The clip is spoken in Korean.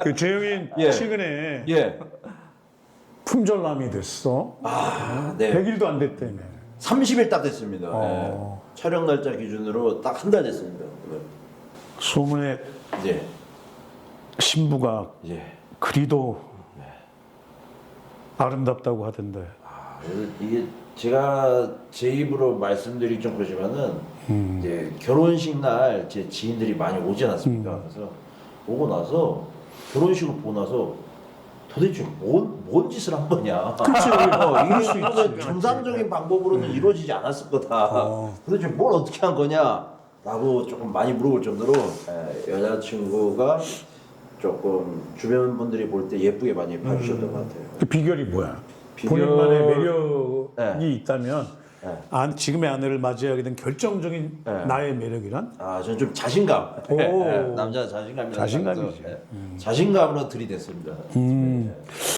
그 재영이 예. 최근에 예. 품절남이 됐어. 아, 네. 100일도 안 됐다며. 30일 딱 됐습니다. 어. 예. 촬영 날짜 기준으로 딱 한 달 됐습니다. 소문에 예. 신부가 예. 그리도 아름답다고 하던데. 아, 이게 제가 제 입으로 말씀드리기 좀 그러지만은 음. 이제 결혼식 날 제 지인들이 많이 오지 않았습니까? 음. 그래서 오고 나서 결혼식을 보고 나서 도대체 뭔, 뭔 짓을 한 거냐? 그치. 어, 수 있지. 정말 정상적인 방법으로는 이루어지지 않았을 거다. 어. 도대체 뭘 어떻게 한 거냐? 라고 조금 많이 물어볼 정도로 예, 여자친구가 조금 주변 분들이 볼 때 예쁘게 많이 봐주셨던 것 같아요. 그 비결이 뭐야? 비결- 본인만의 매력이 네. 있다면 네. 안, 지금의 아내를 맞이하게 된 결정적인 네. 나의 매력이란? 아, 저는 좀 자신감. 오. 예, 남자 자신감이 자신감이지. 자신감으로 들이댔습니다. 음. 예.